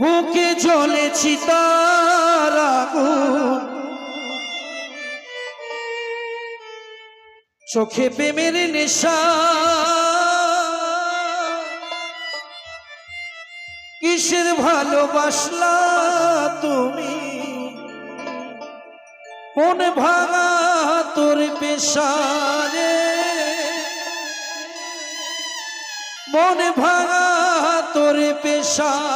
বুকে জ্বলেছি তার চোখে প্রেমের নেশা। কিসের ভালোবাসলা তুমি? মন ভাঙা তোর পেশারে মন ভাঙা তোর পেশা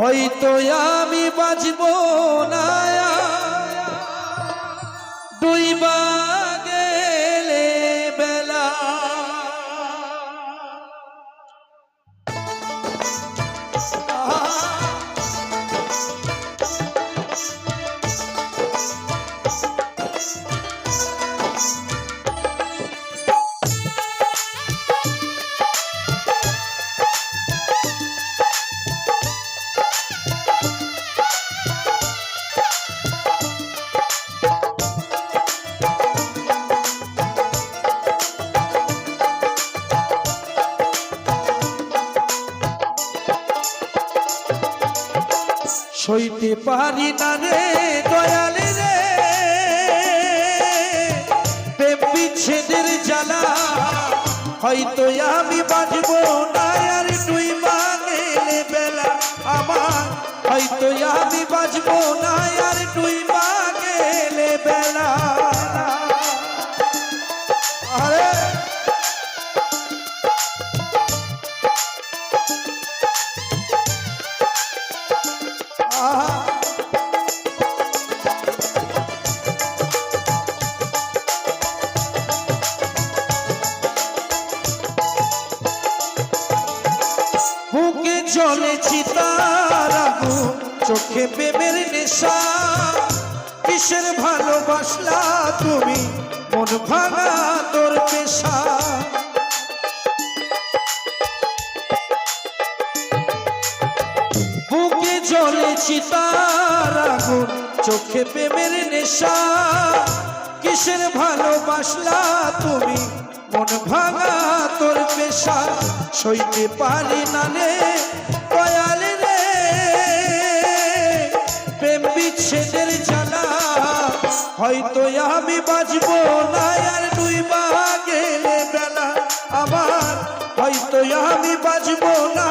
হয়তো আমি বাঁচব না। সইতে পারি না রে দয়ালে রে। প্রেম বিচ্ছেদের জ্বালা, হয়তো আমি বাঁচব না আর তুই বাঙেলে বেলা আমার। হয়তো আমি বাঁচব না আর তুই চলেছি চোখে প্রেমের নেশা। কিসের ভালোবাসলা তুমি? মন ভাঙা তোর পেশা। বুকে জ্বলেছি তার আগুন চোখে প্রেমের নেশা। কিসের ভালোবাসলা তুমি? মন ভাঙা তোর পেশা। সইতে পারি না রে হয়তো আমি বাঁচব না আর দুই গেলে বেলা আমার হয়তো আমি বাঁচব না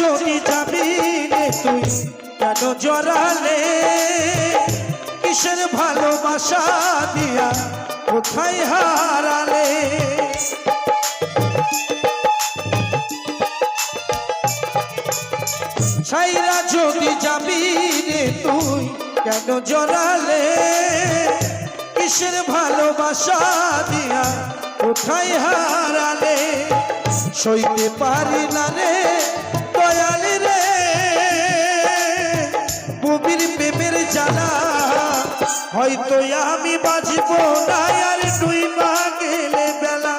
যদি যাবি রে তুই কেন জড়ালে? কিসের ভালোবাসা দিয়া কোথায় হারালে? ছাইরা যদি যাবি রে তুই কেন জড়ালে? কিসের ভালোবাসা দিয়া কোথায় হারালে? সইতে পারি না রে বুবির প্রেমের জ্বালা। হয়তো আমি বাজব না আর দুই তুই গেলে বেলা।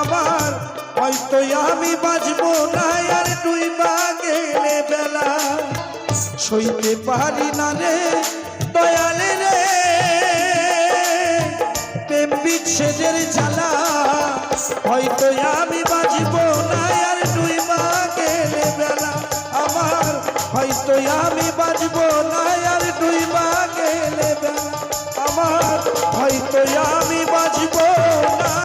আমার হয়তো আমি বাজব না আর তুই গেলে বেলা। সইতে পারি না রে দয়াল রে। প্রেম বিচ্ছেদের জ্বালা। হয়তো মতোই আমি বাঁচব না আর ডুইবা গেলে আমার হয়তো আমি বাঁচব না।